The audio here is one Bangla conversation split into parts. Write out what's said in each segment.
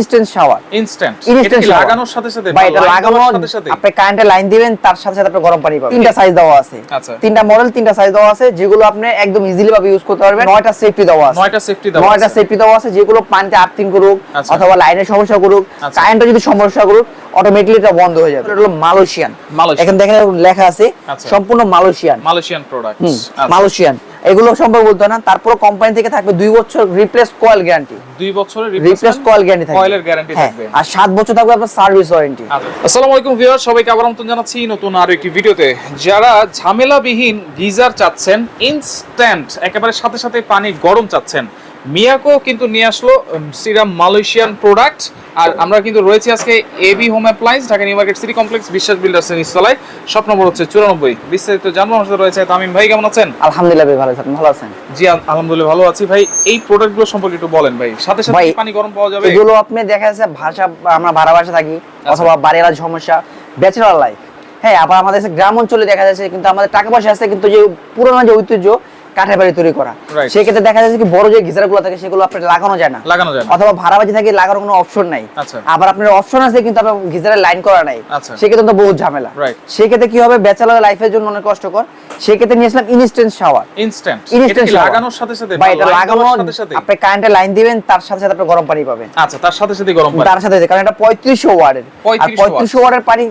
Instant shower instant shower। লাগানোর সাথে সাথে এটা light লাগানো দেওয়ার সাথে সাথে? আপনি কারেন্টে লাইন দিবেন তার সাথে সাথে আপনি গরম পানি পাবেন। তিনটা সাইজ দেওয়া আছে। আচ্ছা। তিনটা মডেল তিনটা সাইজ দেওয়া আছে যেগুলো আপনি একদম ইজিলি ভাবে ইউজ করতে পারবেন। নয়টা সেফটি দেওয়া আছে। নয়টা সেফটি দেওয়া নয়টা সেফটি দেওয়া আছে যেগুলো পানিতে আর্থিং করুক আচ্ছা। অথবা লাইনের সমস্যা করুক আচ্ছা। কারেন্টে যদি সমস্যা করুক অটোমেটিকলি এটা বন্ধ হয়ে যাবে। এটা হলো মালয়েশিয়ান মালয়েশিয়ান। এখানে দেখেন লেখা আছে আচ্ছা। সম্পূর্ণ মালয়েশিয়ান মালয়েশিয়ান প্রোডাক্ট মালয়েশিয়ান এগুলো সম্পর্কে বলতে না। তারপর কোম্পানি থেকে থাকবে দুই বছর রিপ্লেস কয়েল গ্যারান্টি দুই বছরের রিপ্লেস কয়েল গ্যারান্টি থাকবে। কয়েলের গ্যারান্টি থাকবে। আর সাত বছর থাকবে আপনার সার্ভিস ওয়ারেন্টি আচ্ছা। আসসালামু আলাইকুম ভিউয়ার সবাইকে আবার আমন্ত্রণ জানাচ্ছি নতুন আরও একটি ভিডিওতে। যারা ঝামেলাবিহীন গিজার চাচ্ছেন ইনস্ট্যান্ট একেবারে সাথে সাথে পানি গরম চাচ্ছেন মিয়াকো কিন্তু নিয়ে আসলো সিরাম মালয়েশিয়ান প্রোডাক্ট আর আমরা কিন্তু রয়েছি আজকে AB home appliance Dhaka new market city complex Biswas builders এর নিচতলায়। শপ নম্বর হচ্ছে চুরানব্বই। বিস্তারিত জানব আমার সাথে রয়েছে তামিম ভাই কেমন আছেন? আলহামদুলিল্লাহ ভাই ভালো আছেন ভালো আছেন? জি আলহামদুলিল্লাহ ভালো আছি। ভাই এই প্রোডাক্টগুলো সম্পর্কে একটু বলেন ভাই। সাথে সাথে পানি গরম পাওয়া যাবে। এগুলো আপনি দেখা যাচ্ছে ভাষা আমরা ভাড়া ভাষা থাকি আচ্ছা। অথবা বাড়িওয়ালার সমস্যা ব্যাচেলার লাইফ হ্যাঁ আবার আমাদের গ্রাম অঞ্চলে দেখা যাচ্ছে কিন্তু আমাদের টাকা পয়সা আছে কিন্তু যে পুরোনো যে ঐতিহ্য কাঠের বাড়ি তৈরি করা. সেক্ষেত্রে দেখা যাচ্ছে কি বড় যে গিজারগুলো থাকে সেগুলো আপনার লাগানো যায় না। লাগানো যায় অথবা অথবা ভাড়াবাজি থাকে লাগানোর কোনো অপশন নাই। আচ্ছা। আবার আপনার অপশন আছে কিন্তু আপনার গিজারের লাইন করা নাই। আচ্ছা। সেক্ষেত্রে তো বহুত ঝামেলা। সেক্ষেত্রে কি হবে? ব্যাচেলার লাইফের জন্য অনেক কষ্টকর। সেক্ষেত্রে নিয়েছিলাম ইনস্ট্যান্ট শাওয়ার ইনস্ট্যান্ট shower। লাগানোর সাথে সাথে বা এটা light লাগানো দেওয়ার সাথে সাথে আপনি কারেন্টে লাইন দিবেন তার সাথে সাথে আপনি গরম পানি পাবেন। আচ্ছা তার সাথে সাথে গরম পানি। তার সাথে কারণ এটা আর 3500 পঁয়ত্রিশশো ওয়ার্ডের পানি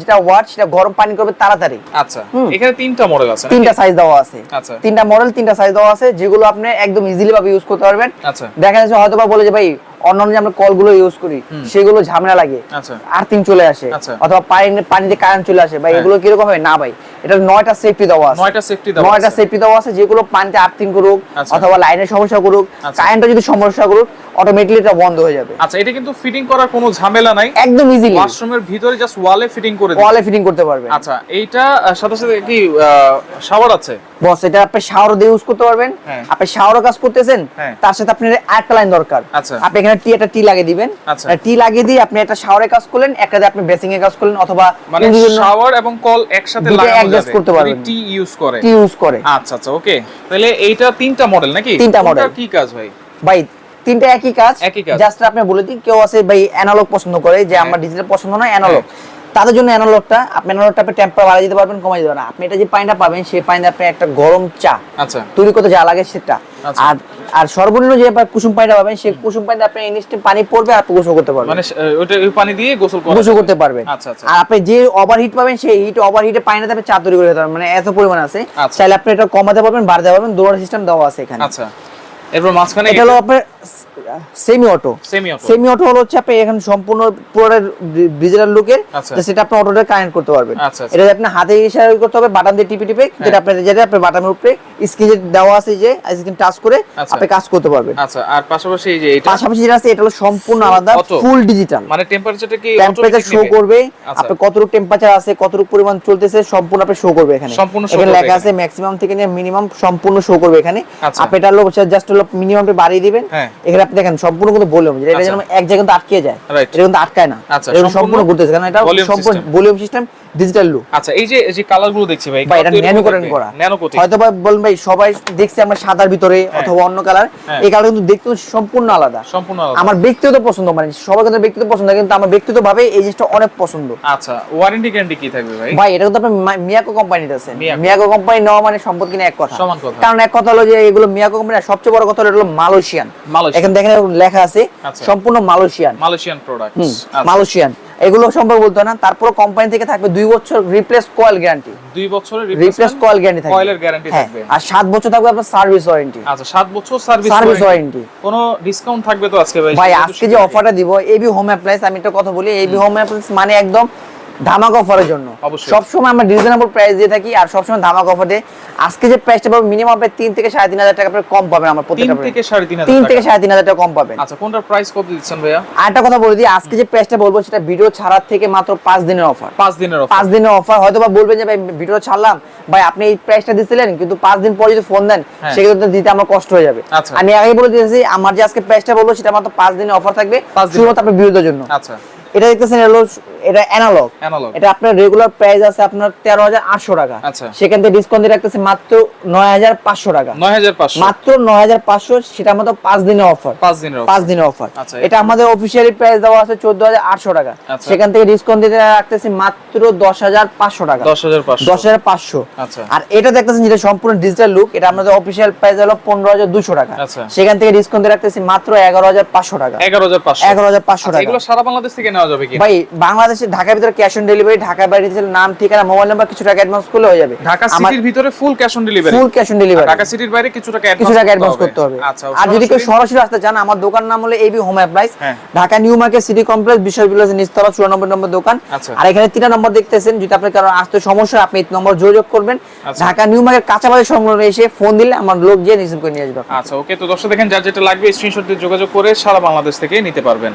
যেটা ওয়ার্ড সেটা গরম পানি করবে তাড়াতাড়ি। আচ্ছা এখানে তিনটা মডেল আছে তিনটা সাইজ দেওয়া আছে। আচ্ছা। তিনটা মডেল তিনটা সাইজ দেওয়া আছে যেগুলো আপনি একদম ইজিলি ভাবে ইউজ করতে পারবেন। আচ্ছা। দেখা যাচ্ছে হয়তো বা বলে যে ভাই অন্যান্য যে আমরা কলগুলো ইউজ করি সেগুলো ঝামেলা লাগে আচ্ছা আর্থিং চলে আসে আচ্ছা। অথবা পানি পানিতে কারেন্ট চলে আসে ভাই হ্যাঁ। এগুলো কীরকম হবে না ভাই এটা নয়টা সেফটি দেওয়া আছে নয়টা সেফটি দেওয়া নয়টা। সেফটি দেওয়া আছে যেগুলো পানিতে আর্থিং করুক আচ্ছা। অথবা লাইনের সমস্যা করুক। কারেন্টে যদি সমস্যা করুক অটোমেটিকলি এটা বন্ধ হয়ে যাবে। আচ্ছা এটা কিন্তু ফিটিং করার কোনো ঝামেলা নাই। একদম ইজিলি ওয়াশরুমের ভিতরে জাস্ট ওয়ালে ফিটিং করে ওয়ালে ফিটিং করতে পারবেন। আচ্ছা এইটা সাথে সাথে কি শাওয়ার আছে? বস এটা আপনি শাওয়ার দিয়ে ইউজ করতে পারবেন। হ্যাঁ। আপনি শাওয়ারও কাজ করতেছেন হ্যাঁ। তার সাথে আপনার আরেকটা লাইন দরকার। আচ্ছা। আপনি এখানে টি একটা টি লাগিয়ে দিবেন। আচ্ছা। টি লাগিয়ে দিয়ে আপনি একটা শাওয়ারে কাজ করলেন একটা দিয়ে আপনি বেসিং এ কাজ করলেন অথবা মানে শাওয়ার এবং কল একসাথে লাগানো যাবে। করতে পারবেন। টি ইউজ করে। টি ইউজ করে। আচ্ছা আচ্ছা ওকে তাহলে এইটা তিনটা মডেল নাকি? তিনটা model। কি কাজ ভাই? ভাই তিনটা একই কাজ। জাস্ট আপনি বলে দিন কেউ আছে ভাই অ্যানালগ পছন্দ করে যে হ্যাঁ। আমার ডিজিটাল পছন্দ নয় অ্যানালগ তাদের জন্য অ্যানালগটা আপনি অ্যানালগটা আপনি টেম্পার বাড়িয়ে দিতে পারবেন কমাই দিতে পারবেন আপনি এটা যে পানিটা পাবেন সেই পানিতে আপনি একটা গরম চা আচ্ছা। তৈরি করতে যা লাগে সেটা। আচ্ছা। আর আর সর্বনিম্ন যে আপনার কুসুম পানিটা পাবেন সেই কুসুম পানিতে আপনি ইনস্ট্যান্ট পানি পড়বে আর গোসল করতে পারবেন। মানে ওটা ওই পানি দিয়ে গোসল করা গোসল করতে পারবেন আচ্ছা, আচ্ছা। আর আপনি যে ওভারহিট পাবেন সেই হিট ওভারহিটে পানিতে আপনি চা তৈরি করে দিতে পারবেন। মানে এত পরিমাণ আছে। আচ্ছা। চাইলে আপনি এটা কমাতে পারবেন বাড়াতে পারবেন দুটো সিস্টেম দেওয়া আছে এখানে। আচ্ছা। এরপর মাঝখানে এটা হলো আপনার semi auto semi auto semi auto হলো হচ্ছে আপনি এখানে সম্পূর্ণ পুরো ডিজিটাল লুকের আচ্ছা। সেটা আপনি অটোটা কানেক্ট করতে পারবেন আচ্ছা, আচ্ছা। এটা আপনি হাতে ইশারা করতে হবে বাটন দিয়ে টিপে টিপে যেটা আপনার যেটা আপনার বাটনের উপরে স্ক্রিন দেওয়া আছে যে স্ক্রিন টাচ করে। আপনি কাজ করতে পারবেন আচ্ছা আর পাশাপাশি এই যে এটা পাশাপাশি যেটা আছে এটা হলো সম্পূর্ণ আলাদা ফুল ডিজিটাল মানে টেম্পারেচারটা কি টেম্পারেচার শো করবে। আপনি কতটুকু টেম্পারেচার আছে কতটুকু পরিমাণ চলতেছে সম্পূর্ণ আপনি শো করবে এখানে সম্পূর্ণ করবে লেখা আছে ম্যাক্সিমাম থেকে নিয়ে মিনিমাম সম্পূর্ণ শো করবে এখানে। আপনি এটা হলো জাস্ট হলো মিনিমামটা বাড়িয়ে দিবেন হ্যাঁ। এখানে আপনি দেখেন সম্পূর্ণ কিন্তু ভলিউম এটা। যেন এক জায়গায় কিন্তু আটকে যায়। এটা কিন্তু আটকায় না। আচ্ছা, সম্পূর্ণ ঘুরতেছে। কারণ এটা সম্পূর্ণ ভলিউম সিস্টেম ডিজিটাল লুক আচ্ছা এই যে এই যে কালারগুলো দেখছি ভাই এটা ন্যানো করা। ন্যানো কোটিং হয়তো বা বলবেন ভাই সবাই দেখছে আমরা সাদার ভিতরে অথবা অন্য কালার হ্যাঁ। এই কালার কিন্তু দেখতে সম্পূর্ণ আলাদা। সম্পূর্ণ আলাদা। আমার ব্যক্তিগত পছন্দ মানে সবার কথা ব্যক্তিগত পছন্দ কিন্তু আমার ব্যক্তিগত ভাবে এই জিনিসটা অনেক পছন্দ। আচ্ছা ওয়ারেন্টি গ্যারান্টি কি থাকবে ভাই? ভাই এটা কিন্তু আপনার মিয়াকো কোম্পানিতে আছে। মিয়াকো। কোম্পানি নেওয়া মানে সম্পদ কিনা এক কথা। সমান কথা। কারণ এক কথা হলো যে এগুলো মিয়াকো কোম্পানি সবচেয়ে বড় কথা হলো মালয়েশিয়ান। এখানে দেখেন লেখা আছে আচ্ছা। সম্পূর্ণ মালয়েশিয়ান মালয়েশিয়ান প্রোডাক্ট মালয়েশিয়ান এগুলো সম্পর্কে বলতে না। তারপর কোম্পানি থেকে থাকবে দুই বছর রিপ্লেস কয়েল গ্যারান্টি দুই বছরের রিপ্লেস কয়েল গ্যারান্টি থাকবে। কয়েলের গ্যারান্টি থাকবে। আর সাত বছর থাকবে আপনার সার্ভিস ওয়ারেন্টি আচ্ছা সাত বছর সার্ভিস সার্ভিস ওয়ারেন্টি কোনো ডিসকাউন্ট থাকবে তো আজকে ভাই? ভাই আজকে যে অফারটা দিব এবি হোম অ্যাপ্লায়েন্স আমি একটা কথা বলি এবি হোম। অ্যাপ্লায়েন্স মানে একদম ধামাকা অফারের জন্য। সবসময় আমরা রিজনেবল প্রাইস দিয়ে থাকি আর সবসময় ধামাকা অফার দেয়। আজকে যে প্রাইসটা পাবেন মিনিমাম আপনি তিন থেকে সাড়ে তিন হাজার টাকা কম পাবেন আমার তিন প্রত্যেকটা থেকে সাড়ে তিন তিন থেকে টাকা। সাড়ে তিন হাজার টাকা কম পাবেন। আচ্ছা কোনটার প্রাইস কত দিচ্ছেন ভাইয়া? আর একটা কথা বলে দিই আজকে যে প্রাইসটা বলব সেটা ভিডিও ছাড়ার থেকে মাত্র পাঁচ দিনের অফার পাঁচ দিনের অফার পাঁচ দিনের অফার হয়তো বা বলবেন যে ভাই ভিডিও ছাড়লাম। ভাই আপনি এই প্রাইসটা দিছিলেন কিন্তু পাঁচ দিন পরে যদি ফোন দেন হ্যাঁ। সেক্ষেত্রে দিতে আমার কষ্ট হয়ে যাবে। আচ্ছা। আমি আগে বলে দিয়েছি আমার যে আজকে প্রাইসটা বলব সেটা মাত্র পাঁচ দিনের অফার থাকবে। শুধুমাত্র আপনার বিরোধের জন্য। আচ্ছা। এটা দেখতেছেন হলো এটা অ্যানালগ এটা আপনার রেগুলার প্রাইস আছে আপনার তেরো হাজার আটশো টাকা। আচ্ছা। সেখান থেকে ডিসকাউন্ট দিয়ে রাখতেছে মাত্র নয় হাজার পাঁচশো টাকা। নয় হাজার পাঁচশো। মাত্র নয় হাজার পাঁচশো সেটা আমাদের পাঁচ দিনের অফার পাঁচ দিনের পাঁচ দিনের অফার আচ্ছা, এটা আমাদের অফিসিয়ালি প্রাইস দেওয়া আছে চোদ্দ হাজার আটশো টাকা। আচ্ছা। সেখান থেকে ডিসকাউন্ট দিতে রাখতেছি মাত্র দশ হাজার পাঁচশো টাকা। দশ হাজার দশ হাজার পাঁচশো। আর এটা দেখতেছেন যেটা সম্পূর্ণ ডিজিটাল লুক এটা আমাদের অফিসিয়াল প্রাইস হলো পনেরো হাজার দুশো টাকা। সেখান থেকে ডিসকাউন্ট দিয়ে রাখতেছি মাত্র এগারো হাজার পাঁচশো টাকা। এগারো হাজার পাঁচশো। এগারো হাজার পাঁচশো টাকা। এগুলো সারা বাংলাদেশ থেকে নেওয়া যাবে কি? ভাই বাংলাদেশে ঢাকার ভিতরে ক্যাশ অন ডেলিভারি ঢাকা বাইরে থেকে নাম ঠিকানা মোবাইল নাম্বার কিছু টাকা অ্যাডভান্স করলে হয়ে যাবে। ঢাকা সিটির ভিতরে full cash on delivery full cash on delivery Dhaka সিটির বাইরে কিছু টাকা কিছু টাকা অ্যাডভান্স করতে হবে। আচ্ছা আর যদি কেউ সরাসরি- আসতে চান আমার দোকান নাম হলো AB home appliance. Dhaka new market city complex বিশ্ব বিলাস নিস্তলা চুরানব্বই নম্বর দোকান। আচ্ছা। আর এখানে তিনটা নম্বর দেখতেছেন যদি আপনার কারও আসতে সমস্যা আপনি এই নম্বর যোগাযোগ করবেন। আচ্ছা। ঢাকা নিউ মার্কেট কাঁচাবাজার সংলগ্ন এসে ফোন দিলে আমার লোক গিয়ে রিসিভ করে নিয়ে আসবে। আচ্ছা ওকে তো দর্শক দেখেন যার যেটা লাগবে স্ক্রিনশট দিয়ে যোগাযোগ করে সারা বাংলাদেশ থেকে নিতে পারবেন।